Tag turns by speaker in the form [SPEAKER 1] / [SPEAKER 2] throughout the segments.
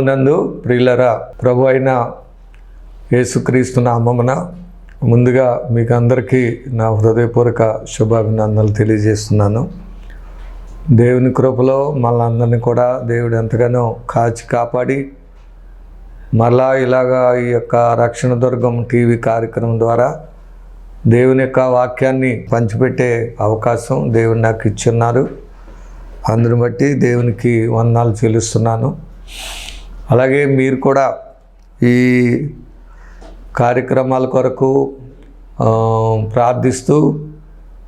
[SPEAKER 1] ప్రభునందు ప్రియులరా ప్రభు అయిన యేసుక్రీస్తు నామమున ముందుగా మీకు అందరికీ నా హృదయపూర్వక శుభాభినందనలు తెలియజేస్తున్నాను. దేవుని కృపలో మళ్ళీ కూడా దేవుడు ఎంతగానో కాచి కాపాడి మళ్ళా ఇలాగా ఈ యొక్క రక్షణ దుర్గం టీవీ కార్యక్రమం ద్వారా దేవుని యొక్క వాక్యాన్ని పంచిపెట్టే అవకాశం దేవుడు నాకు ఇచ్చున్నారు. అందుని బట్టి దేవునికి వందనాలు చెల్లిస్తున్నాను. అలాగే మీరు కూడా ఈ కార్యక్రమాల కొరకు ప్రార్థిస్తూ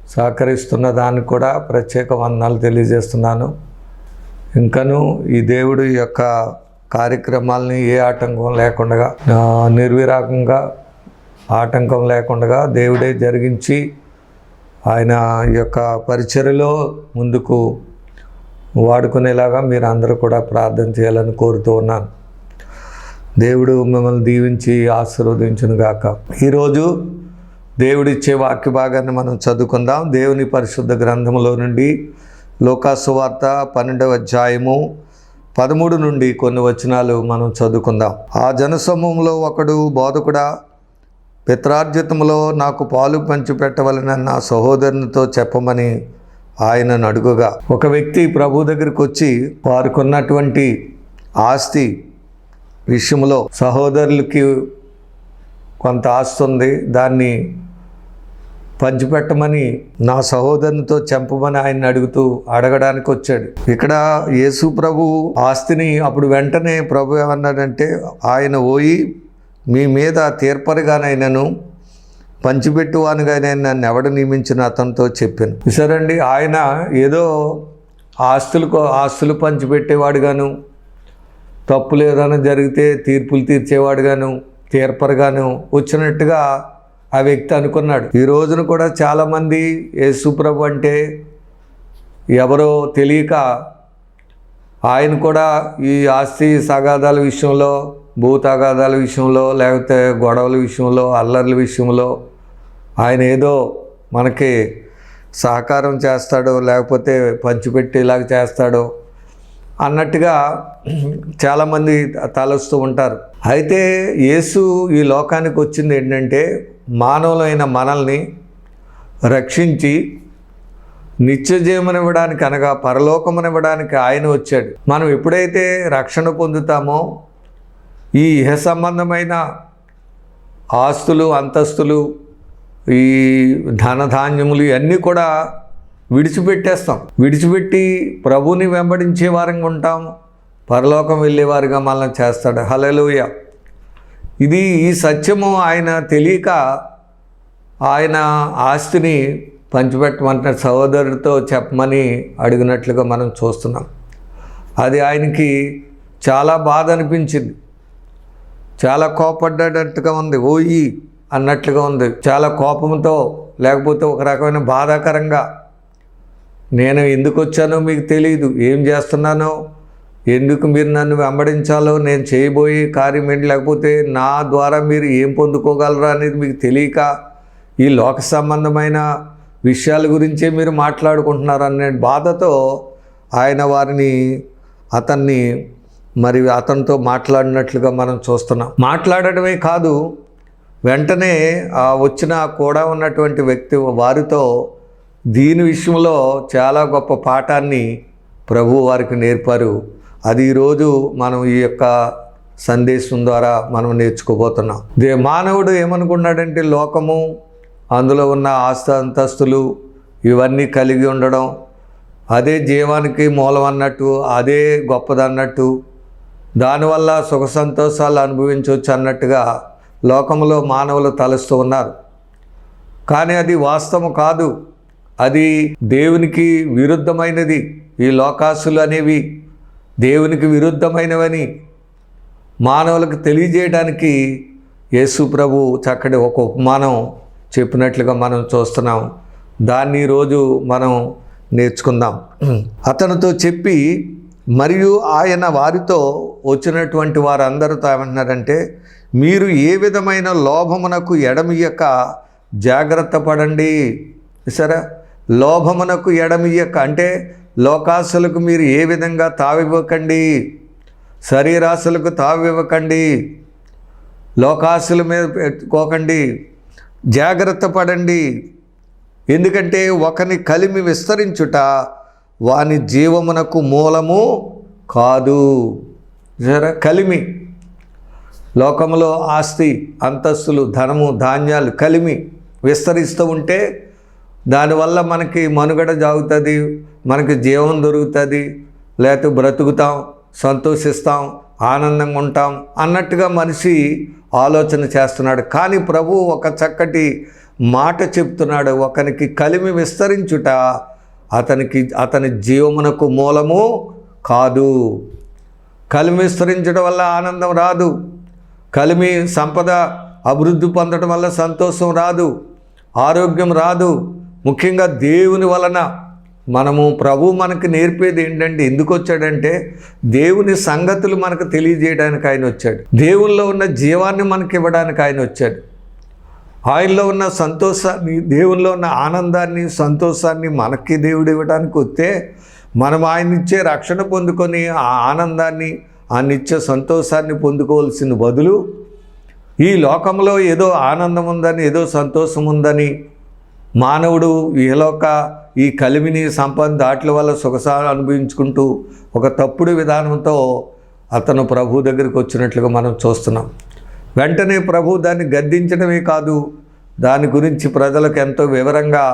[SPEAKER 1] సహకరిస్తున్న దానికి కూడా ప్రత్యేక వందనాలు తెలియజేస్తున్నాను. ఇంకను ఈ దేవుడు ఈ యొక్క కార్యక్రమాలని ఏ ఆటంకం లేకుండా ఆ, నిర్విరాగంగా ఆటంకం లేకుండా దేవుడే జరిగించి ఆయన ఈ యొక్క పరిచయలో ముందుకు వాడుకునేలాగా మీరు అందరూ కూడా ప్రార్థన చేయాలని కోరుతూ ఉన్నాను. దేవుడు మిమ్మల్ని దీవించి ఆశీర్వదించును గాక. ఈరోజు దేవుడిచ్చే వాక్య భాగాన్ని మనం చదువుకుందాం. దేవుని పరిశుద్ధ గ్రంథంలో నుండి లోకాసువార్త పన్నెండవ అధ్యాయము పదమూడు నుండి కొన్ని వచనాలు మనం చదువుకుందాం. ఆ జనసమూహంలో ఒకడు బోధకుడా పిత్రార్జితంలో నాకు పాలు పంచిపెట్టవలనని నా సహోదరునితో చెప్పమని ఆయనను అడుగుగా. ఒక వ్యక్తి ప్రభు దగ్గరికి వచ్చి వారికున్నటువంటి ఆస్తి విషయంలో సహోదరులకి కొంత ఆస్తి ఉంది దాన్ని పంచిపెట్టమని నా సహోదరునితో చంపమని ఆయన అడుగుతూ అడగడానికి వచ్చాడు. ఇక్కడ యేసు ప్రభు ఆస్తిని అప్పుడు వెంటనే ప్రభు ఏమన్నాడంటే ఆయన పోయి మీ మీద తీర్పరిగానైనను పంచిపెట్టువానుగా నేను నన్ను ఎవడు నియమించిన అతనితో చెప్పాను. సరండి ఆయన ఏదో ఆస్తులు ఆస్తులు పంచిపెట్టేవాడుగాను తప్పులు ఏదైనా జరిగితే తీర్పులు తీర్చేవాడుగాను తీర్పరుగాను వచ్చినట్టుగా ఆ వ్యక్తి అనుకున్నాడు. ఈ రోజున కూడా చాలామంది యేసుప్రభు అంటే ఎవరో తెలియక ఆయన కూడా ఈ ఆస్తి సగాదాల విషయంలో భూతగాదాల విషయంలో లేకపోతే గొడవల విషయంలో అల్లర్ల విషయంలో ఆయన ఏదో మనకి సహకారం చేస్తాడో లేకపోతే పంచిపెట్టేలాగా చేస్తాడో అన్నట్టుగా చాలామంది తలస్తూ ఉంటారు. అయితే యేసు ఈ లోకానికి వచ్చింది ఏంటంటే మానవులైన మనల్ని రక్షించి నిత్యజీవనివ్వడానికి అనగా పరలోకమునివ్వడానికి ఆయన వచ్చాడు. మనం ఎప్పుడైతే రక్షణ పొందుతామో ఈ ఇహ సంబంధమైన ఆస్తులు అంతస్తులు ఈ ధనధాన్యములు ఇవన్నీ కూడా విడిచిపెట్టేస్తాం. విడిచిపెట్టి ప్రభుని వెంబడించే వారంగా ఉంటాం పరలోకం వెళ్ళేవారుగా మనల్ని చేస్తాడు. హలలోయ ఇది ఈ సత్యము ఆయన తెలియక ఆయన ఆస్తిని పంచిపెట్టమంటున్న సహోదరుడితో చెప్పమని అడిగినట్లుగా మనం చూస్తున్నాం. అది ఆయనకి చాలా బాధ అనిపించింది. చాలా కోపడ్డట్టుగా ఉంది. ఓయి అన్నట్లుగా ఉంది. చాలా కోపంతో లేకపోతే ఒక రకమైన బాధాకరంగా నేను ఎందుకు వచ్చానో మీకు తెలియదు ఏం చేస్తున్నానో ఎందుకు మీరు నన్ను వెంబడించాలో నేను చేయబోయే కార్యం ఏంటి? లేకపోతే నా ద్వారా మీరు ఏం పొందుకోగలరా అనేది మీకు తెలియక ఈ లోక సంబంధమైన విషయాల గురించే మీరు మాట్లాడుకుంటున్నారు అనే బాధతో ఆయన వారిని అతన్ని మరి అతనితో మాట్లాడినట్లుగా మనం చూస్తున్నాం. మాట్లాడటమే కాదు వెంటనే ఆ వచ్చిన కూడా ఉన్నటువంటి వ్యక్తి వారితో దీని విషయంలో చాలా గొప్ప పాఠాన్ని ప్రభు వారికి నేర్పారు. అది ఈరోజు మనం ఈ యొక్క సందేశం ద్వారా మనం నేర్చుకోబోతున్నాం. దే మానవుడు ఏమనుకున్నాడంటే లోకము అందులో ఉన్న ఆస్త అంతస్తులు ఇవన్నీ కలిగి ఉండడం అదే జీవానికి మూలం అన్నట్టు అదే గొప్పదన్నట్టు దానివల్ల సుఖ సంతోషాలు అనుభవించవచ్చు అన్నట్టుగా లోకంలో మానవులు తలుస్తూ ఉన్నారు. కానీ అది వాస్తవం కాదు. అది దేవునికి విరుద్ధమైనది. ఈ లోకాసులు అనేవి దేవునికి విరుద్ధమైనవని మానవులకు తెలియజేయడానికి యేసు ప్రభు చక్కటి ఒక ఉపమానం చెప్పినట్లుగా మనం చూస్తున్నాం. దాన్ని ఈరోజు మనం నేర్చుకుందాం. అతనితో చెప్పి మరియు ఆయన వారితో వచ్చినటువంటి వారందరితో ఏమంటున్నారంటే మీరు ఏ విధమైన లోభమునకు ఎడమియక జాగ్రత్త పడండి. సరే లోభమునకు ఎడమియక అంటే లోకాశలకు మీరు ఏ విధంగా తావివ్వకండి. శరీరాశలకు తావివ్వకండి. లోకాశల మీద పెట్టుకోకండి. జాగ్రత్త పడండి. ఎందుకంటే ఒకని కలిమి విస్తరించుట వాని జీవమునకు మూలము కాదు. జర కలిమి. లోకంలో ఆస్తి అంతస్తులు ధనము ధాన్యాలు కలిమి విస్తరిస్తూ ఉంటే దానివల్ల మనకి మనుగడ జాగుతుంది మనకి జీవం దొరుకుతుంది లేకపోతే బ్రతుకుతాం సంతోషిస్తాం ఆనందంగా ఉంటాం అన్నట్టుగా మనిషి ఆలోచన చేస్తున్నాడు. కానీ ప్రభు ఒక చక్కటి మాట చెప్తున్నాడు. ఒకనికి కలిమి విస్తరించుట అతనికి అతని జీవమునకు మూలము కాదు. కలిమి విస్తరించడం వల్ల ఆనందం రాదు. కలిమి సంపద అభివృద్ధి పొందడం వల్ల సంతోషం రాదు ఆరోగ్యం రాదు. ముఖ్యంగా దేవుని వలన మనము ప్రభు మనకు నేర్పేది ఏంటంటే ఎందుకు వచ్చాడంటే దేవుని సంగతులు మనకు తెలియజేయడానికి ఆయన వచ్చాడు. దేవుల్లో ఉన్న జీవాన్ని మనకి ఇవ్వడానికి ఆయన వచ్చాడు. ఆయనలో ఉన్న సంతోషాన్ని దేవుల్లో ఉన్న ఆనందాన్ని సంతోషాన్ని మనకి దేవుడు ఇవ్వడానికి వస్తే మనం ఆయన ఇచ్చే రక్షణ పొందుకొని ఆ ఆనందాన్ని ఆ నిత్య సంతోషాన్ని పొందుకోవాల్సిన బదులు ఈ లోకంలో ఏదో ఆనందం ఉందని ఏదో సంతోషం ఉందని మానవుడు ఈలోక ఈ కలిమిని సంపద దాట్ల వల్ల సుఖసాలు అనుభవించుకుంటూ ఒక తప్పుడు విధానంతో అతను ప్రభు దగ్గరికి వచ్చినట్లుగా మనం చూస్తున్నాం. వెంటనే ప్రభు దాన్ని గద్దించడమే కాదు దాని గురించి ప్రజలకు ఎంతో వివరంగా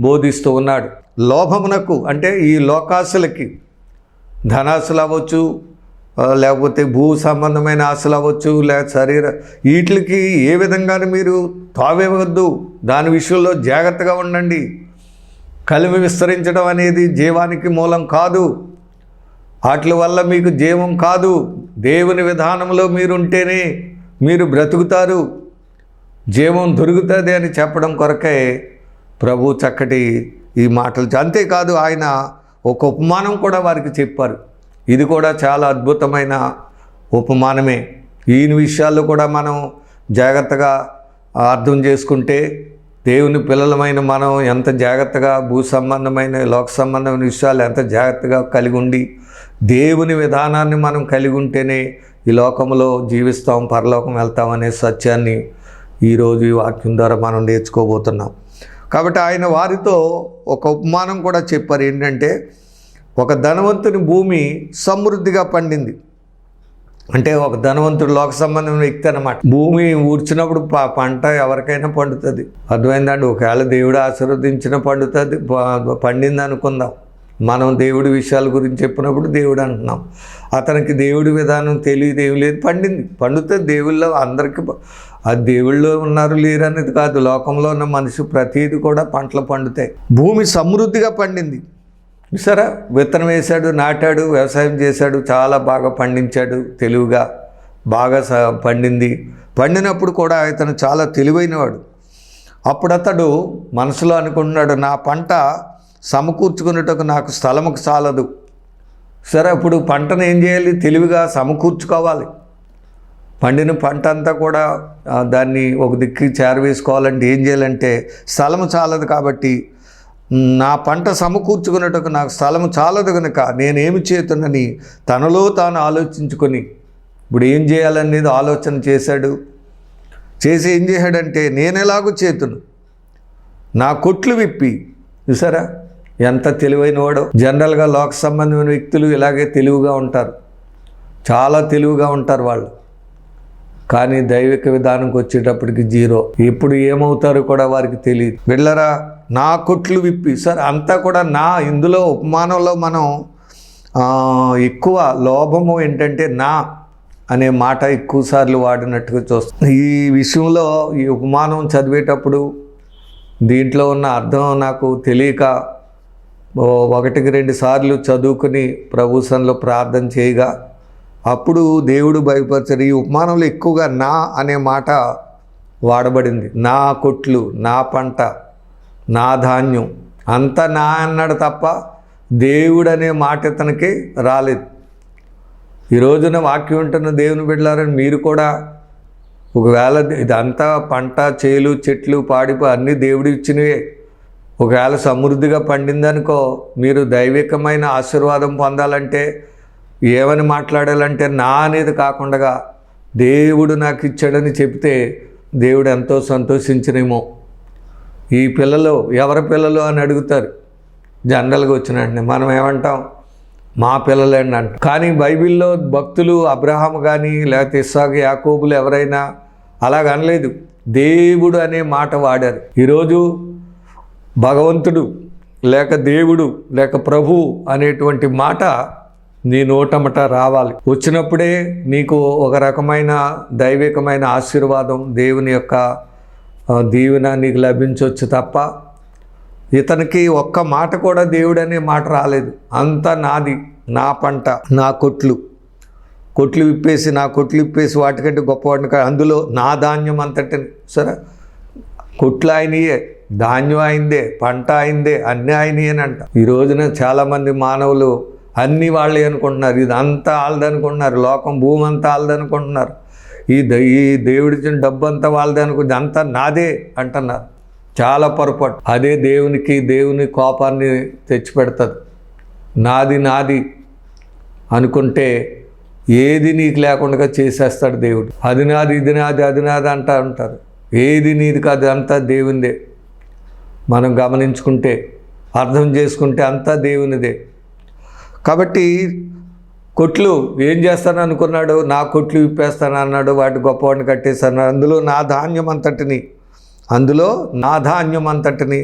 [SPEAKER 1] బోధిస్తూ ఉన్నాడు. లోభమునకు అంటే ఈ లోకాసులకి ధనాశలు అవ్వచ్చు లేకపోతే భూ సంబంధమైన ఆశలు అవ్వచ్చు లేక శరీర వీటికి ఏ విధంగా మీరు తావేవద్దు దాని విషయంలో జాగ్రత్తగా ఉండండి. కలిమి విస్తరించడం అనేది జీవానికి మూలం కాదు. వాటి వల్ల మీకు జీవం కాదు. దేవుని విధానంలో మీరుంటేనే మీరు బ్రతుకుతారు. జీవం దొరుకుతుంది అని చెప్పడం కొరకే ప్రభు చక్కటి ఈ మాటలు అంతేకాదు ఆయన ఒక ఉపమానం కూడా వారికి చెప్పారు. ఇది కూడా చాలా అద్భుతమైన ఉపమానమే. ఈయన విషయాల్లో కూడా మనం జాగ్రత్తగా అర్థం చేసుకుంటే దేవుని పిల్లలమైన మనం ఎంత జాగ్రత్తగా భూ సంబంధమైన లోక సంబంధమైన విషయాలు ఎంత జాగ్రత్తగా కలిగి ఉండి దేవుని విధానాన్ని మనం కలిగి ఉంటేనే ఈ లోకంలో జీవిస్తాం పరలోకం వెళ్తాం అనే సత్యాన్ని ఈరోజు ఈ వాక్యం ద్వారా మనం నేర్చుకోబోతున్నాం. కాబట్టి ఆయన వారితో ఒక ఉపమానం కూడా చెప్పారు. ఏంటంటే ఒక ధనవంతుని భూమి సమృద్ధిగా పండింది. అంటే ఒక ధనవంతుడు లోక సంబంధమైన వ్యక్తి అనమాట భూమి ఊడ్చినప్పుడు పంట ఎవరికైనా పండుతుంది. అర్థమైందండి? ఒకవేళ దేవుడు ఆశీర్వదించిన పండుతుంది పండింది అనుకుందాం. మనం దేవుడి విషయాల గురించి చెప్పినప్పుడు దేవుడు అంటున్నాం. అతనికి దేవుడి విధానం తెలియదు ఏమి లేదు పండింది. పండుతుంది దేవుళ్ళో అందరికీ ఆ దేవుళ్ళు ఉన్నారు లేరు అనేది కాదు. లోకంలో ఉన్న మనిషి ప్రతీది కూడా పంటలు పండుతాయి. భూమి సమృద్ధిగా పండింది. సరే విత్తనం వేశాడు నాటాడు వ్యవసాయం చేశాడు చాలా బాగా పండించాడు తెలివిగా. బాగా స- పండింది. పండినప్పుడు కూడా ఇతను చాలా తెలివైనవాడు. అప్పుడు అతడు మనసులో అనుకుంటున్నాడు నా పంట సమకూర్చుకున్నట్టుకు నాకు స్థలముకు చాలదు. సరే అప్పుడు పంటను ఏం చేయాలి? తెలివిగా సమకూర్చుకోవాలి. పండిన పంట అంతా కూడా దాన్ని ఒక దిక్కు చేరవేసుకోవాలంటే ఏం చేయాలంటే స్థలము చాలదు కాబట్టి నా పంట సమకూర్చుకున్నట్టుకు నాకు స్థలము చాలదు కనుక నేనేమి చేతునని తనలో తాను ఆలోచించుకొని ఇప్పుడు ఏం చేయాలనేది ఆలోచన చేశాడు. చేసి ఏం చేశాడంటే నేను ఎలాగూ చేతును. నా కొట్లు విప్పి చూసారా? ఎంత తెలివైన వాడో జనరల్గా లోక సంబంధమైన వ్యక్తులు ఇలాగే తెలివిగా ఉంటారు. చాలా తెలివిగా ఉంటారు వాళ్ళు. కానీ దైవిక విధానంకి వచ్చేటప్పటికి జీరో. ఎప్పుడు ఏమవుతారో కూడా వారికి తెలియదు. వెళ్ళరా నా కొట్లు విప్పి సార్ అంతా కూడా నా ఇందులో ఉపమానంలో మనం ఎక్కువ లోభము ఏంటంటే నా అనే మాట ఎక్కువ సార్లు వాడినట్టుగా చూస్తాం ఈ విషయంలో ఈ ఉపమానం చదివేటప్పుడు దీంట్లో ఉన్న అర్థం నాకు తెలియక ఒకటికి రెండు సార్లు చదువుకుని ప్రభుత్వంలో ప్రార్థన చేయగా అప్పుడు దేవుడు భయపరచడు ఈ ఉపమానంలో ఎక్కువగా నా అనే మాట వాడబడింది. నా కొట్లు నా పంట నా ధాన్యం అంత నా అన్నాడు తప్ప దేవుడు అనే మాట ఇతనికి రాలేదు. ఈ రోజున వాక్యం ఉంటున్న దేవుని బిడ్డలారని మీరు కూడా ఒకవేళ ఇదంతా పంట చేలు చెట్లు పాడిపో అన్నీ దేవుడు ఇచ్చినవే ఒకవేళ సమృద్ధిగా పండిందనుకో మీరు దైవికమైన ఆశీర్వాదం పొందాలంటే ఏమని మాట్లాడాలంటే నా అనేది కాకుండా దేవుడు నాకు ఇచ్చాడని చెప్తే దేవుడు ఎంతో సంతోషించినేమో. ఈ పిల్లలు ఎవరి పిల్లలు అని అడుగుతారు. జనరల్గా వచ్చినట్టు మనం ఏమంటాం? మా పిల్లలేండి అంట. కానీ బైబిల్లో భక్తులు అబ్రహాం కానీ లేకపోతే ఇస్సాకు యాకోబులు ఎవరైనా అలాగ అనలేదు. దేవుడు అనే మాట వాడారు. ఈరోజు భగవంతుడు లేక దేవుడు లేక ప్రభు అనేటువంటి మాట నీ నోటమట రావాలి. వచ్చినప్పుడే నీకు ఒక రకమైన దైవికమైన ఆశీర్వాదం దేవుని యొక్క దీవెన నీకు లభించవచ్చు తప్ప ఇతనికి ఒక్క మాట కూడా దేవుడు అనే మాట రాలేదు. అంతా నాది నా పంట నా కొట్లు. కొట్లు విప్పేసి నా కొట్లు విప్పేసి వాటికంటే గొప్పవాడిని అందులో నా ధాన్యం అంతటిని. సరే? కొట్లు ఆయనయే ధాన్యం అయిందే పంట అయిందే అన్నీ ఆయనయే అని అంట ఈ రోజున చాలామంది మానవులు అన్నీ వాళ్ళే అనుకుంటున్నారు. ఇదంతా అంతా వాళ్ళది అనుకుంటున్నారు లోకం భూమి అంతా వాళ్ళది అనుకుంటున్నారు ఈ ద- ఈ దేవుడిచ్చిన డబ్బంతా అంతా వాళ్ళది అనుకుంది అంతా నాదే అంటున్నారు. చాలా పొరపాటు. అదే దేవునికి దేవుని కోపాన్ని తెచ్చిపెడుతుంది. నాది నాది అనుకుంటే ఏది నీకు లేకుండా చేసేస్తాడు దేవుడు. అది నాది ఇది నాది అది నాది అంటా ఉంటారు ఏది నీది కాదు అంతా దేవునిదే. మనం గమనించుకుంటే అర్థం చేసుకుంటే అంతా దేవునిదే. కాబట్టి కొట్లు ఏం చేస్తాను అనుకున్నాడు? నా కొట్లు విప్పేస్తాను అన్నాడు వాటి గొప్పవాడిని కట్టేస్తాను అందులో నా ధాన్యం అంతటిని అందులో నా ధాన్యం అంతటిని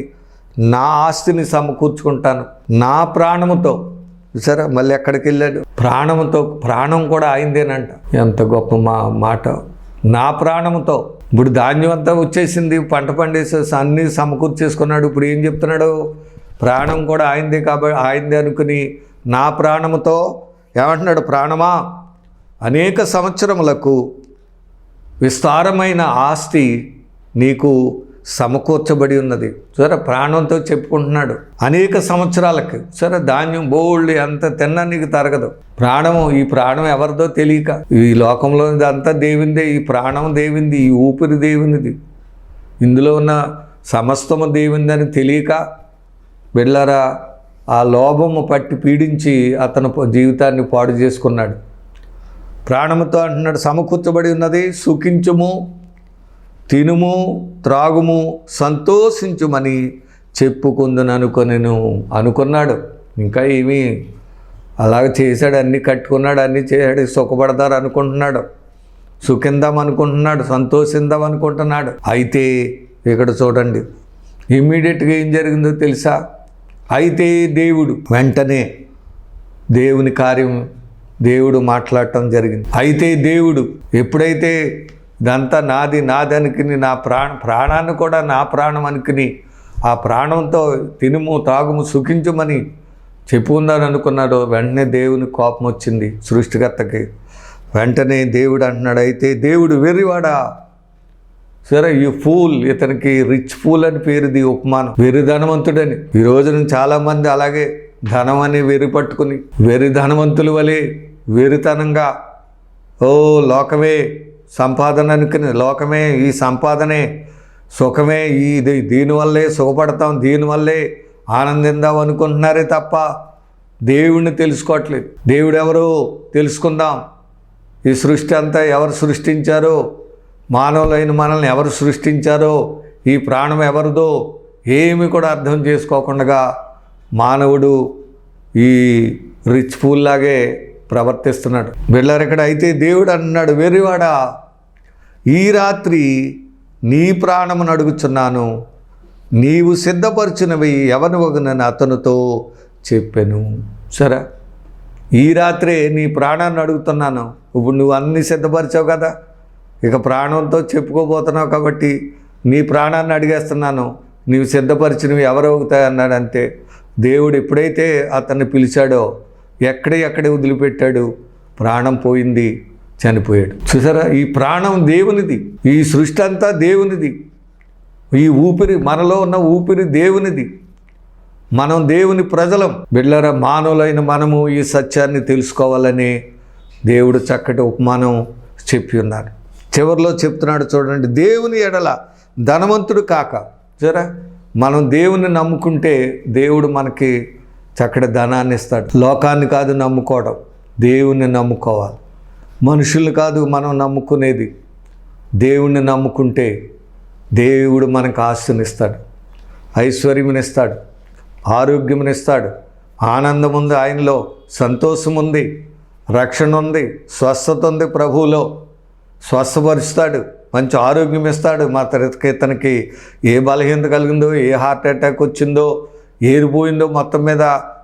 [SPEAKER 1] నా ఆస్తిని సమకూర్చుకుంటాను. నా ప్రాణముతో సరే మళ్ళీ ఎక్కడికి వెళ్ళాడు? ప్రాణముతో ప్రాణం కూడా అయిందేనంట ఎంత గొప్ప మా మాట. నా ప్రాణముతో. ఇప్పుడు ధాన్యం అంతా వచ్చేసింది పంట పండేసేసి అన్నీ సమకూర్చేసుకున్నాడు ఇప్పుడు ఏం చెప్తున్నాడు? ప్రాణం కూడా ఆయిందే కాబట్టి ఆయిందే అనుకుని నా ప్రాణముతో ఏమంటున్నాడు? ప్రాణమా? అనేక సంవత్సరములకు విస్తారమైన ఆస్తి నీకు సమకూర్చబడి ఉన్నది. సరే ప్రాణంతో చెప్పుకుంటున్నాడు. అనేక సంవత్సరాలకి. సరే ధాన్యం బోల్డ్ ఎంత తిన్నా నీకు తరగదు. ప్రాణము ఈ ప్రాణం ఎవరిదో తెలియక. ఈ లోకంలో అంతా దేవుందే ఈ ప్రాణం దేవుంది ఈ ఊపిరి దేవునిది. ఇందులో ఉన్న సమస్తము దేవుందని తెలియక. బిళ్ళరా ఆ లోభము పట్టి పీడించి అతను జీవితాన్ని పాడు చేసుకున్నాడు. ప్రాణముతో అంటున్నాడు సమకూర్చబడి ఉన్నది సుఖించుము తినుము త్రాగుము సంతోషించుమని చెప్పుకుందును అనుకొనెను అనుకున్నాడు. ఇంకా ఏమీ అలాగ చేశాడు అన్నీ కట్టుకున్నాడు అన్నీ చేశాడు సుఖపడతారు అనుకుంటున్నాడు. సుఖిందాం అనుకుంటున్నాడు సంతోషిందాం అనుకుంటున్నాడు. అయితే ఇక్కడ చూడండి ఇమ్మీడియట్గా ఏం జరిగిందో తెలుసా? అయితే దేవుడు వెంటనే దేవుని కార్యం దేవుడు మాట్లాడటం జరిగింది. అయితే దేవుడు ఎప్పుడైతే ఇదంతా నాది నాదనుకుని నా ప్రాణ ప్రాణాన్ని కూడా నా ప్రాణం అనుకుని ఆ ప్రాణంతో తినుము తాగుము సుఖించుమని చెప్పుకుందని అనుకున్నాడు వెంటనే దేవుని కోపం వచ్చింది సృష్టికర్తకి. వెంటనే దేవుడు అంటున్నాడు అయితే దేవుడు వెర్రివాడా? సరే ఈ ఫూల్ ఇతనికి రిచ్ ఫూల్ అని పేరుది ఉపమానం. వెరి ధనవంతుడని. ఈ రోజున చాలామంది అలాగే ధనం అని వెరి పట్టుకుని వెరి ధనవంతుల వలె వెరితనంగా ఓ లోకమే సంపాదన అనుకుని లోకమే ఈ సంపాదనే సుఖమే ఈ ఇది- దీనివల్లే సుఖపడతాం దీనివల్లే ఆనందిందాం అనుకుంటున్నారే తప్ప దేవుణ్ణి తెలుసుకోవట్లేదు. దేవుడు ఎవరు తెలుసుకుందాం. ఈ సృష్టి అంతా ఎవరు సృష్టించారో మానవులైన మనల్ని ఎవరు సృష్టించారో ఈ ప్రాణం ఎవరిదో ఏమి కూడా అర్థం చేసుకోకుండా మానవుడు ఈ రిచ్ ఫూల్ లాగే ప్రవర్తిస్తున్నాడు. బిళ్ళారు ఇక్కడ అయితే దేవుడు అన్నాడు వెర్రివాడా ఈ రాత్రి నీ ప్రాణమును అడుగుచున్నాను. నీవు సిద్ధపరిచినవి ఎవని వగునని అతనితో చెప్పాను. సరే ఈ రాత్రే నీ ప్రాణాన్ని అడుగుతున్నాను. ఇప్పుడు నువ్వు అన్ని సిద్ధపరిచావు కదా. ఇక ప్రాణంతో చెప్పుకోబోతున్నావు కాబట్టి నీ ప్రాణాన్ని అడిగేస్తున్నాను. నీవు సిద్ధపరిచినవి ఎవరు అన్నాడు అంతే దేవుడు ఎప్పుడైతే అతన్ని పిలిచాడో ఎక్కడే ఎక్కడే వదిలిపెట్టాడు ప్రాణం పోయింది చనిపోయాడు. చూసారా? ఈ ప్రాణం దేవునిది. ఈ సృష్టి అంతా దేవునిది. ఈ ఊపిరి మనలో ఉన్న ఊపిరి దేవునిది. మనం దేవుని ప్రజలం. బిడ్లరా మానవులైన మనము ఈ సత్యాన్ని తెలుసుకోవాలని దేవుడు చక్కటి ఉపమానం చెప్పి ఉన్నారు. చివరిలో చెప్తున్నాడు చూడండి దేవుని ఎడల ధనవంతుడు కాక. చూరా మనం దేవుని నమ్ముకుంటే దేవుడు మనకి చక్కటి ధనాన్ని ఇస్తాడు. లోకాన్ని కాదు నమ్ముకోవడం దేవుణ్ణి నమ్ముకోవాలి. మనుషులు కాదు మనం నమ్ముకునేది దేవుణ్ణి నమ్ముకుంటే దేవుడు మనకు ఆస్తునిస్తాడు ఐశ్వర్యమునిస్తాడు ఆరోగ్యమునిస్తాడు ఆనందం ఉంది ఆయనలో సంతోషం ఉంది రక్షణ ఉంది స్వస్థత ఉంది ప్రభువులో. స్వస్థపరుస్తాడు మంచి ఆరోగ్యం ఇస్తాడు. మా తరగతికి ఇతనికి ఏ బలహీనత కలిగిందో ఏ హార్ట్ అటాక్ వచ్చిందో ఏరిపోయిందో మొత్తం మీద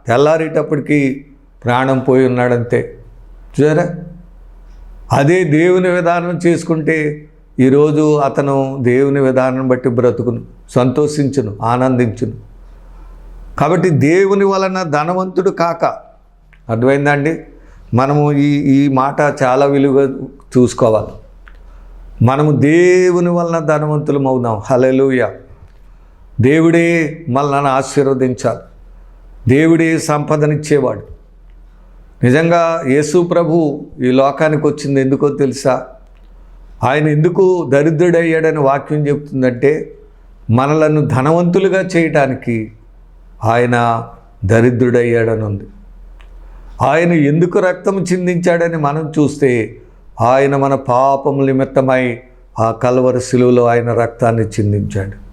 [SPEAKER 1] తెల్లారేటప్పటికి ప్రాణం పోయి ఉన్నాడంతే. చూసారా? అదే దేవుని విధానం చేసుకుంటే ఈరోజు అతను దేవుని విధానం బట్టి బ్రతుకును సంతోషించును ఆనందించును. కాబట్టి దేవుని వలన ధనవంతుడు కాక అర్థమైందండి మనము ఈ ఈ మాట చాలా విలువ చూసుకోవాలి. మనము దేవుని వలన ధనవంతులం అవుదాం. హలెలుయ దేవుడే మనల్ని ఆశీర్వదించాలి. దేవుడే సంపదనిచ్చేవాడు. నిజంగా యేసు ప్రభు ఈ లోకానికి వచ్చింది ఎందుకో తెలుసా? ఆయన ఎందుకు దరిద్రుడయ్యాడని వాక్యం చెప్తుందంటే మనలను ధనవంతులుగా చేయటానికి ఆయన దరిద్రుడయ్యాడని ఉంది ఆయన ఎందుకు రక్తం చిందించాడని మనం చూస్తే ఆయన మన పాపం నిమిత్తమై ఆ కలవరి శిలువలో ఆయన రక్తాన్ని చిందించాడు.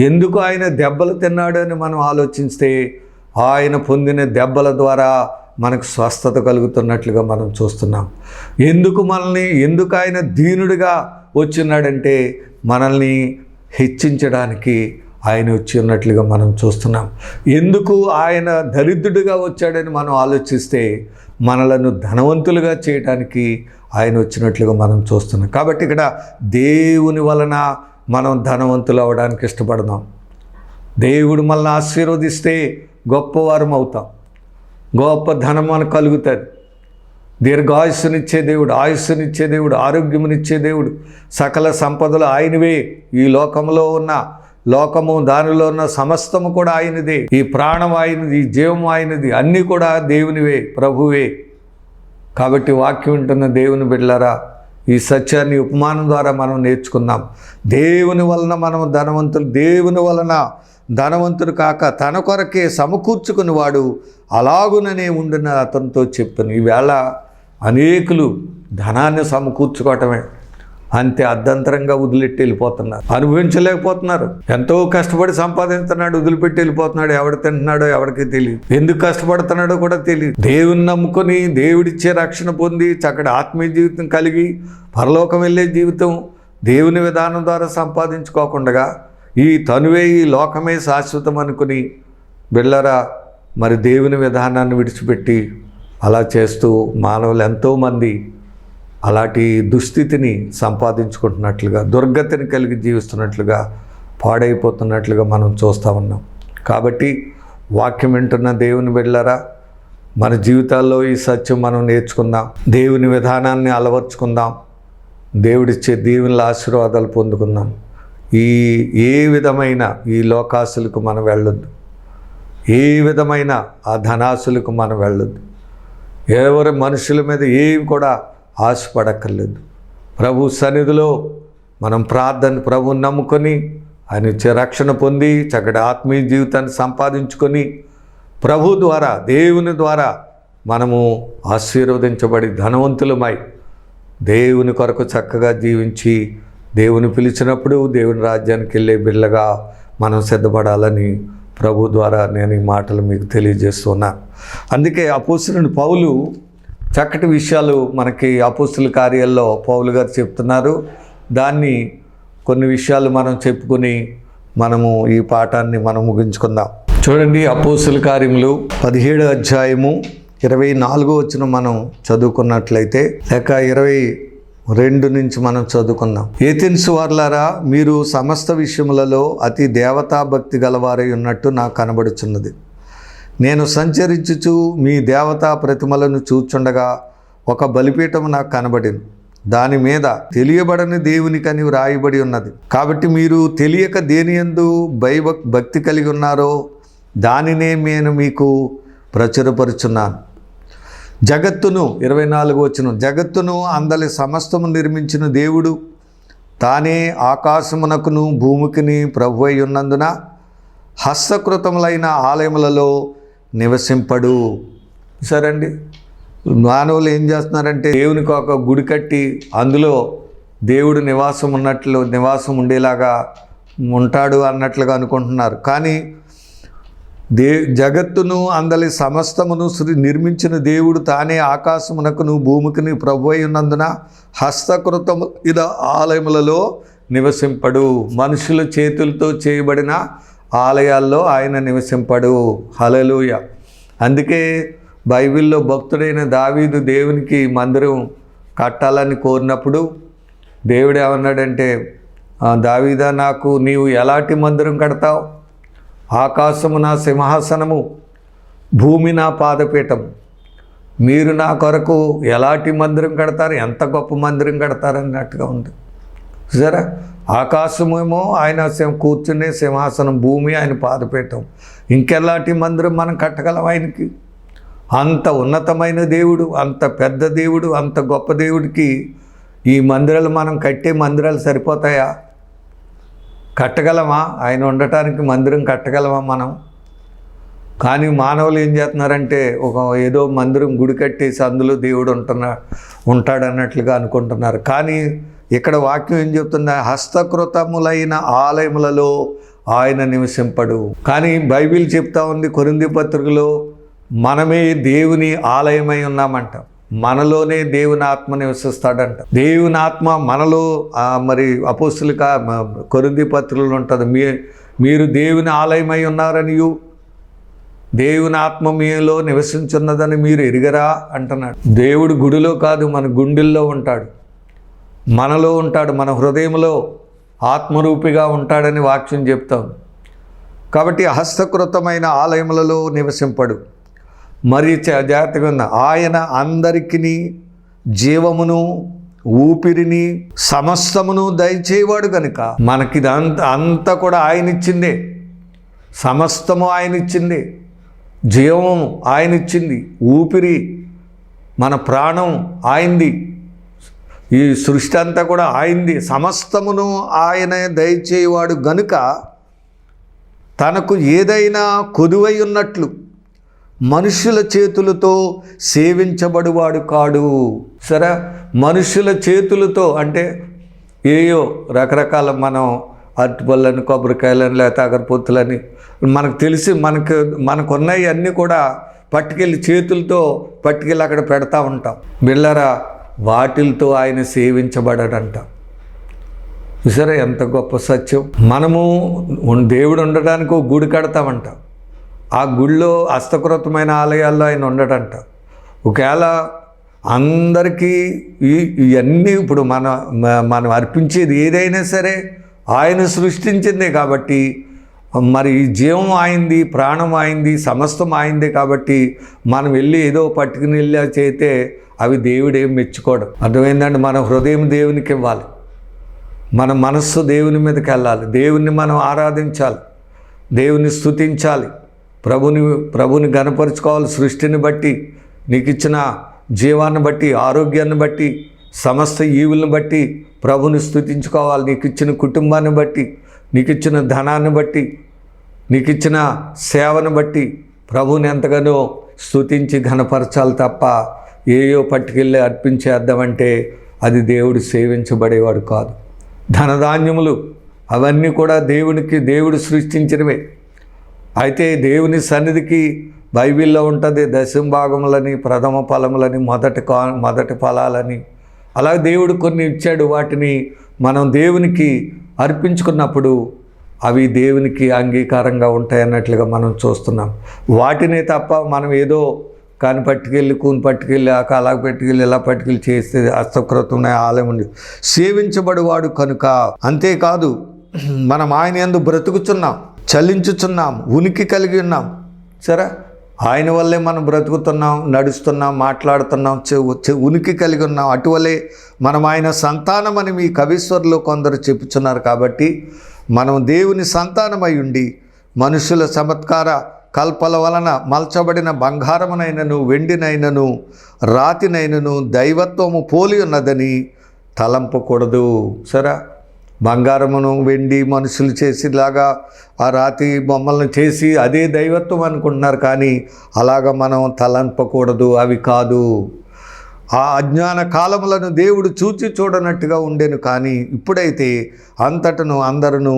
[SPEAKER 1] ఎందుకు ఆయన దెబ్బలు తిన్నాడు అని మనం ఆలోచిస్తే ఆయన పొందిన దెబ్బల ద్వారా మనకు స్వస్థత కలుగుతున్నట్లుగా మనం చూస్తున్నాం. ఎందుకు మనల్ని ఎందుకు ఆయన దీనుడిగా వచ్చినాడంటే మనల్ని హెచ్చించడానికి ఆయన వచ్చి ఉన్నట్లుగా మనం చూస్తున్నాం. ఎందుకు ఆయన దరిద్రుడిగా వచ్చాడని మనం ఆలోచిస్తే మనలను ధనవంతులుగా చేయడానికి ఆయన వచ్చినట్లుగా మనం చూస్తున్నాం. కాబట్టి ఇక్కడ దేవుని వలన మనం ధనవంతులు అవ్వడానికి ఇష్టపడదాం. దేవుడు మనల్ని ఆశీర్వదిస్తే గొప్పవారం అవుతాం. గొప్ప ధనం మనకు కలుగుతుంది. దీర్ఘాయుస్సునిచ్చే దేవుడు ఆయుస్సునిచ్చే దేవుడు ఆరోగ్యమునిచ్చే దేవుడు సకల సంపదలు ఆయనవే. ఈ లోకంలో ఉన్న లోకము దానిలో ఉన్న సమస్తము కూడా ఆయనదే. ఈ ప్రాణం ఆయనది ఈ జీవం ఆయనది అన్నీ కూడా దేవునివే ప్రభువే. కాబట్టి వాక్యం ఉంటున్న దేవుని బిడ్డలారా ఈ సత్యాన్ని ఉపమానం ద్వారా మనం నేర్చుకుందాం. దేవుని వలన మనం ధనవంతులు దేవుని వలన ధనవంతుడు కాక తన కొరకే సమకూర్చుకుని వాడు అలాగుననే ఉండిన అతనితో చెప్తాను ఈవేళ అనేకులు ధనాన్ని సమకూర్చుకోవటమే. అంతే అర్ధంతరంగా వదిలిపెట్టి వెళ్ళిపోతున్నారు. అనుభవించలేకపోతున్నారు. ఎంతో కష్టపడి సంపాదించుతున్నాడు వదిలిపెట్టి వెళ్ళిపోతున్నాడు ఎవడు తింటున్నాడో ఎవరికి తెలియదు. ఎందుకు కష్టపడుతున్నాడో కూడా తెలియదు. దేవుని నమ్ముకొని దేవుడిచ్చే రక్షణ పొంది చక్కటి ఆత్మీయ జీవితం కలిగి పరలోకం వెళ్ళే జీవితం దేవుని విధానం ద్వారా సంపాదించుకోకుండా ఈ తనువే ఈ లోకమే శాశ్వతం అనుకుని బిళ్ళరా మరి దేవుని విధానాన్ని విడిచిపెట్టి అలా చేస్తూ మానవులు ఎంతోమంది అలాంటి దుస్థితిని సంపాదించుకుంటున్నట్లుగా దుర్గతిని కలిగి జీవిస్తున్నట్లుగా పాడైపోతున్నట్లుగా మనం చూస్తూ ఉన్నాం. కాబట్టి వాక్యం వింటున్న దేవుని బిడ్డలారా మన జీవితాల్లో ఈ సత్యం మనం నేర్చుకుందాం. దేవుని విధానాన్ని అలవర్చుకుందాం. దేవుడిచ్చే దేవుని ఆశీర్వాదాలు పొందుకుందాం. ఈ ఏ విధమైన ఈ లోకాసులకు మనం వెళ్ళొద్దు. ఏ విధమైన ఆ ధనాసులకు మనం వెళ్ళొద్దు. ఎవరి మనుషుల మీద ఏవి కూడా ఆశపడక్కర్లేదు. ప్రభు సన్నిధిలో మనం ప్రార్థన ప్రభుని నమ్ముకొని ఆయన ఇచ్చే రక్షణ పొంది చక్కటి ఆత్మీయ జీవితాన్ని సంపాదించుకొని ప్రభు ద్వారా దేవుని ద్వారా మనము ఆశీర్వదించబడి ధనవంతులమై దేవుని కొరకు చక్కగా జీవించి దేవుని పిలిచినప్పుడు దేవుని రాజ్యానికి వెళ్ళే బిళ్ళగా మనం సిద్ధపడాలని ప్రభు ద్వారా నేను ఈ మాటలు మీకు తెలియజేస్తున్నా. అందుకే అపోస్తుని పౌలు చక్కటి విషయాలు మనకి అపోస్తుల కార్యాల్లో పౌలు గారు చెప్తున్నారు. దాన్ని కొన్ని విషయాలు మనం చెప్పుకొని మనము ఈ పాఠాన్ని మనం ముగించుకుందాం. చూడండి అపోస్తుల కార్యములు పదిహేడు అధ్యాయము ఇరవై నాలుగో వచ్చిన మనం చదువుకున్నట్లయితే లేక ఇరవై రెండు నుంచి మనం చదువుకుందాం. ఏథెన్స్ వార్లారా మీరు సమస్త విషయములలో అతి దేవతా భక్తి గలవారై ఉన్నట్టు నాకు కనబడుచున్నది. నేను సంచరించుచు మీ దేవతా ప్రతిమలను చూచుండగా ఒక బలిపీఠం నాకు కనబడింది. దాని మీద తెలియబడని దేవునికని వ్రాయబడి ఉన్నది. కాబట్టి మీరు తెలియక దేని యందు భయభక్ భక్తి కలిగి ఉన్నారో దానినే నేను మీకు ప్రచురపరుచున్నాను. జగత్తును ఇరవై నాలుగు వచ్చిన జగత్తును అందలి సమస్తము నిర్మించిన దేవుడు తానే ఆకాశమునకును భూమికిని ప్రభు అయి ఉన్నందున హస్తకృతములైన ఆలయములలో నివసింపడు. సరే అండి మానవులు ఏం చేస్తున్నారంటే దేవునికి ఒక గుడి కట్టి అందులో దేవుడు నివాసం ఉన్నట్లు నివాసం ఉండేలాగా ఉంటాడు అన్నట్లుగా అనుకుంటున్నారు. కానీ దే జగత్తును అందలి సమస్తమును శ్రీ నిర్మించిన దేవుడు తానే ఆకాశమునకును భూమికిని ప్రభు ఉన్నందున హస్తకృతము ఇద ఆలయములలో నివసింపడు. మనుషుల చేతులతో చేయబడిన ఆలయాల్లో ఆయన నివసింపడు. హలలుయ అందుకే బైబిల్లో భక్తుడైన దావీదు దేవునికి మందిరం కట్టాలని కోరినప్పుడు దేవుడు ఏమన్నాడంటే దావీదా నాకు నీవు ఎలాంటి మందిరం కడతావు? ఆకాశము నా సింహాసనము భూమి నా పాదపీఠం. మీరు నా కొరకు ఎలాంటి మందిరం కడతారు? ఎంత గొప్ప మందిరం కడతారు? అన్నట్టుగా ఉంది. సరే ఆకాశమేమో ఆయన సింహ- కూర్చునే సింహాసనం భూమి ఆయన పాదపీఠం. ఇంకెలాంటి మందిరం మనం కట్టగలం ఆయనకి? అంత ఉన్నతమైన దేవుడు అంత పెద్ద దేవుడు అంత గొప్ప దేవుడికి ఈ మందిరాలు మనం కట్టే మందిరాలు సరిపోతాయా? కట్టగలమా? ఆయన ఉండటానికి మందిరం కట్టగలమా మనం? కానీ మానవులు ఏం చేస్తున్నారంటే ఒక ఏదో మందిరం గుడి కట్టేసి అందులో దేవుడు ఉంటున్నా ఉంటాడన్నట్లుగా అనుకుంటున్నారు. కానీ ఇక్కడ వాక్యం ఏం చెప్తుందా? హస్తకృతములైన ఆలయములలో ఆయన నివసింపడు. కానీ బైబిల్ చెప్తా ఉంది కొరింది పత్రికలో మనమే దేవుని ఆలయమై ఉన్నామంట. మనలోనే దేవుని ఆత్మ నివసిస్తాడంట. దేవుని ఆత్మ మనలో మరి అపోస్తులిక కొరింది పత్రికలు ఉంటుంది. మీ మీరు దేవుని ఆలయమై ఉన్నారనియు దేవుని ఆత్మ మీలో నివసించున్నదని మీరు ఎరిగరా అంటున్నాడు. దేవుడు గుడిలో కాదు మన గుండెల్లో ఉంటాడు. మనలో ఉంటాడు మన హృదయంలో ఆత్మరూపిగా ఉంటాడని వాక్యం చెప్తాం. కాబట్టి హస్తకృతమైన ఆలయములలో నివసింపడు. మరి జాగ్రత్తగా ఉన్న ఆయన అందరికిని జీవమును ఊపిరిని సమస్తమును దయచేవాడు కనుక మనకి అంత అంతా కూడా ఆయన ఇచ్చిందే సమస్తము ఆయన ఇచ్చింది జీవము ఆయన ఇచ్చింది ఊపిరి మన ప్రాణం ఆయనది. ఈ సృష్టి అంతా కూడా ఆయనది సమస్తమును ఆయన దయచేవాడు గనుక తనకు ఏదైనా కొదువై ఉన్నట్లు మనుషుల చేతులతో సేవించబడువాడు కాడు. సరే? మనుషుల చేతులతో అంటే ఏయో రకరకాల మనం అరటిపళ్ళని కొబ్బరికాయలని లేకపోతే అగరపొత్తులని మనకు తెలిసి మనకు మనకున్నవి అన్నీ కూడా పట్టుకెళ్ళి చేతులతో పట్టుకెళ్ళి అక్కడ పెడతా ఉంటాం. బిళ్ళరా? వాటిలతో ఆయన సేవించబడడంట. చూసారా ఎంత గొప్ప సత్యం? మనము దేవుడు ఉండడానికి ఒక గుడి కడతామంట. ఆ గుడిలో హస్తకృతమైన ఆలయాల్లో ఆయన ఉండడంట. ఒకవేళ అందరికీ ఇవన్నీ ఇప్పుడు మన మనం అర్పించేది ఏదైనా సరే ఆయన సృష్టించిందే కాబట్టి మరి జీవం ఆయింది ప్రాణం ఆయింది సమస్తం ఆయిందే కాబట్టి మనం వెళ్ళి ఏదో పట్టుకుని వెళ్ళా చేస్తే అవి దేవుడేం మెచ్చుకోవడం అర్థమైందండి? మన హృదయం దేవునికి ఇవ్వాలి. మన మనస్సు దేవుని మీదకి వెళ్ళాలి. దేవుణ్ణి మనం ఆరాధించాలి. దేవుని స్థుతించాలి ప్రభుని ప్రభుని గనపరుచుకోవాలి సృష్టిని బట్టి నీకు ఇచ్చిన జీవాన్ని బట్టి ఆరోగ్యాన్ని బట్టి సమస్త ఈవులను బట్టి ప్రభుని స్థుతించుకోవాలి నీకు ఇచ్చిన కుటుంబాన్ని బట్టి నీకు ఇచ్చిన ధనాన్ని బట్టి నీకు ఇచ్చిన సేవను బట్టి ప్రభుని ఎంతగానో స్తుతించి ఘనపరచాలి తప్ప ఏయో పట్టుకెళ్ళి అర్పించేద్దామంటే అది దేవుడు సేవించబడేవాడు కాదు. ధనధాన్యములు అవన్నీ కూడా దేవునికి దేవుడు సృష్టించినవే. అయితే దేవుని సన్నిధికి బైబిల్లో ఉంటుంది దశం భాగములని ప్రథమ ఫలములని మొదటి కా మొదటి ఫలాలని. అలా దేవుడు కొన్ని ఇచ్చాడు వాటిని మనం దేవునికి అర్పించుకున్నప్పుడు అవి దేవునికి అంగీకారంగా ఉంటాయి అన్నట్లుగా మనం చూస్తున్నాం. వాటినే తప్ప మనం ఏదో కాని పట్టుకెళ్ళి కూని పట్టుకెళ్ళి ఆ అలాగ పట్టుకెళ్ళి ఇలా పట్టుకెళ్ళి చేస్తే హస్తకృతమైన ఆలయం ఉంది. సేవించబడివాడు కనుక అంతేకాదు మనం ఆయన యందు బ్రతుకుచున్నాం చలించుచున్నాం ఉనికి కలిగి ఉన్నాం. సరే? ఆయన వల్లే మనం బ్రతుకుతున్నాం నడుస్తున్నాం మాట్లాడుతున్నాం చె- ఉనికి కలిగి ఉన్నాం. అటువలే మనం ఆయన సంతానం అని మీ కవీశ్వరులు కొందరు చెప్పుచున్నారు కాబట్టి మనం దేవుని సంతానమై ఉండి మనుషుల చమత్కార కల్పల వలన మల్చబడిన బంగారమునైనను వెండినైనను రాతినైనను దైవత్వము పోలి ఉన్నదని తలంపకూడదు సరే? బంగారమును వెండి మనుషులు చేసేలాగా ఆ రాతి బొమ్మలను చేసి అదే దైవత్వం అనుకుంటున్నారు కానీ అలాగ మనం తలంపకూడదు అవి కాదు. ఆ అజ్ఞాన కాలములను దేవుడు చూచి చూడనట్టుగా ఉండేను కానీ ఇప్పుడైతే అంతటను అందరూ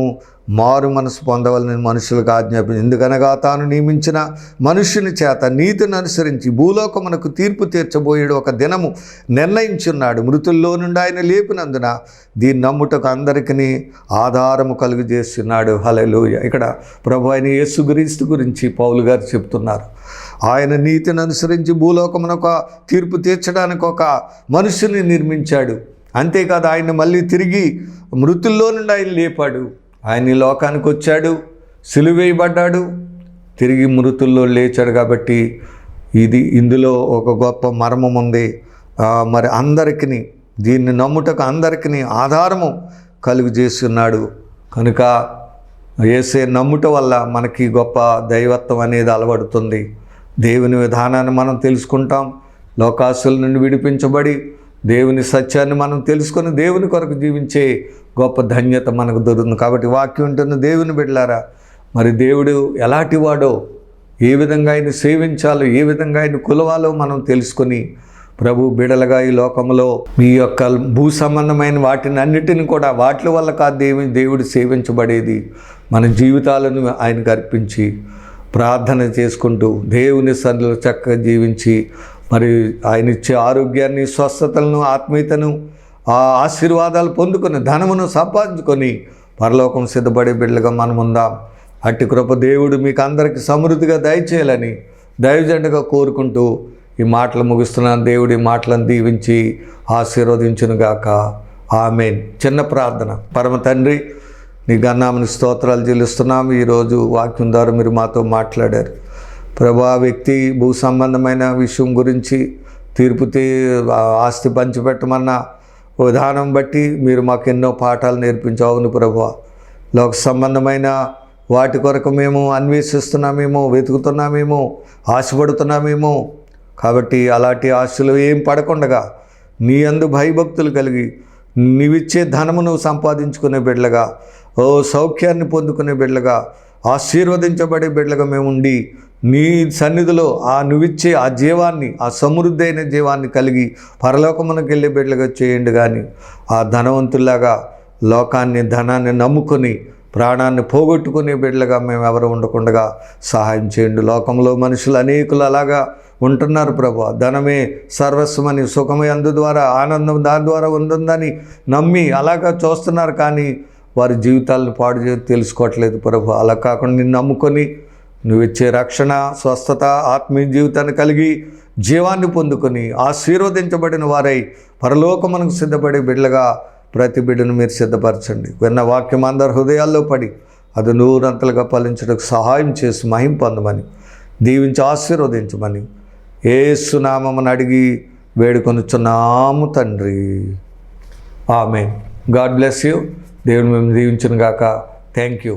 [SPEAKER 1] మారు మనసు పొందవలని మనుషులకు ఆజ్ఞాపించి ఎందుకనగా తాను నియమించిన మనుష్యుని చేత నీతిని అనుసరించి భూలోకమునకు తీర్పు తీర్చబోయేడు ఒక దినము నిర్ణయించున్నాడు. మృతుల్లో నుండి ఆయన లేపినందున దీన్ని నమ్ముటకు అందరికీ ఆధారము కలుగు చేస్తున్నాడు హలెలూయ ఇక్కడ ప్రభు ఆయన యేసుక్రీస్తు గురించి పౌలు గారు చెప్తున్నారు. ఆయన నీతిని అనుసరించి భూలోకమునొక తీర్పు తీర్చడానికి ఒక మనుషుని నిర్మించాడు. అంతేకాదు ఆయన మళ్ళీ తిరిగి మృతుల్లో నుండి ఆయన లేపాడు. ఆయన ఈ లోకానికి వచ్చాడు సిలువేయబడ్డాడు తిరిగి మృతుల్లో లేచాడు కాబట్టి ఇది ఇందులో ఒక గొప్ప మర్మం ఉంది. మరి అందరికీ దీన్ని నమ్ముటకు అందరికీ ఆధారము కలుగు చేస్తున్నాడు. కనుక వేసే నమ్ముట వల్ల మనకి గొప్ప దైవత్వం అనేది అలవడుతుంది. దేవుని విధానాన్ని మనం తెలుసుకుంటాం. లోకాసుల నుండి విడిపించబడి దేవుని సత్యాన్ని మనం తెలుసుకొని దేవుని కొరకు జీవించే గొప్ప ధన్యత మనకు దొరుకుతుంది. కాబట్టి వాక్యం ఉంటున్న దేవుని బిడ్డలారా మరి దేవుడు ఎలాంటి వాడో ఏ విధంగా ఆయన సేవించాలో ఏ విధంగా ఆయన కులవాలో మనం తెలుసుకొని ప్రభు బిడలుగా ఈ లోకంలో మీ యొక్క భూ సంబంధమైన వాటిని అన్నిటిని కూడా వాటి వల్ల కాదు దేవుని దేవుడు సేవించబడేది. మన జీవితాలను ఆయనకు అర్పించి ప్రార్థన చేసుకుంటూ దేవుని సన్నిలో చక్కగా జీవించి మరి ఆయన ఇచ్చే ఆరోగ్యాన్ని స్వస్థతలను ఆత్మీయతను ఆ ఆశీర్వాదాలు పొందుకొని ధనమును సంపాదించుకొని పరలోకం సిద్ధపడే బిడ్డలుగా మనం ఉందాం అట్టి కృప దేవుడు మీకు అందరికీ సమృద్ధిగా దయచేయాలని దయజెండగా కోరుకుంటూ ఈ మాటలు ముగిస్తున్నాను. దేవుడి మాటలను దీవించి ఆశీర్వదించునుగాక. ఆమె చిన్న ప్రార్థన. పరమ తండ్రి నీ గన్నామని స్తోత్రాలు చెల్లిస్తున్నాము. ఈరోజు వాక్యం ద్వారా మీరు మాతో మాట్లాడారు. ప్రభా వ్యక్తి భూ సంబంధమైన విషయం గురించి తీర్పు తీ ఆస్తి పంచిపెట్టమన్న విధానం బట్టి మీరు మాకు ఎన్నో పాఠాలు నేర్పించావును ప్రభా లోక సంబంధమైన వాటి కొరకు మేము అన్వేషిస్తున్నామేమో వెతుకుతున్నామేమో ఆశపడుతున్నామేమో. కాబట్టి అలాంటి ఆశలు ఏం పడకుండగా నీ అందు భయభక్తులు కలిగి నీవిచ్చే ధనమును సంపాదించుకునే బిడ్డలుగా ఓ సౌఖ్యాన్ని పొందుకునే బిడ్డలుగా ఆశీర్వదించబడే బిడ్డలుగా మేము ఉండి నీ సన్నిధిలో ఆ నువ్విచ్చే ఆ జీవాన్ని ఆ సమృద్ధి అయిన జీవాన్ని కలిగి పరలోకమునకు వెళ్ళే బిడ్డలుగా చేయండి కానీ ఆ ధనవంతుల్లాగా లోకాన్ని ధనాన్ని నమ్ముకొని ప్రాణాన్ని పోగొట్టుకునే బిడ్డలుగా మేము ఎవరు ఉండకుండా సహాయం చేయండి. లోకంలో మనుషులు అనేకులు అలాగా ఉంటున్నారు ప్రభు. ధనమే సర్వస్వమని సుఖమే అందు ద్వారా ఆనందం దాని ద్వారా ఉంటుందని నమ్మి అలాగా చూస్తున్నారు కానీ వారి జీవితాలను పాడు చేసి తెలుసుకోవట్లేదు ప్రభు. అలా కాకుండా నిన్ను నమ్ముకొని నువ్వు ఇచ్చే రక్షణ స్వస్థత ఆత్మీయ జీవితాన్ని కలిగి జీవాన్ని పొందుకొని ఆశీర్వదించబడిన వారై పరలోకమునకు సిద్ధపడే బిడ్డలుగా ప్రతి బిడ్డను మీరు సిద్ధపరచండి. విన్న వాక్యం అందరి హృదయాల్లో పడి అది నూరంతలుగా ఫలించడానికి సహాయం చేసి మహిం పొందమని దీవించి ఆశీర్వదించమని ఏసునామని అడిగి వేడుకొనుచున్నాము తండ్రి. ఆమె గాడ్ బ్లెస్ యూ. దేవుడు మేము దీవించిన గాక థ్యాంక్ యూ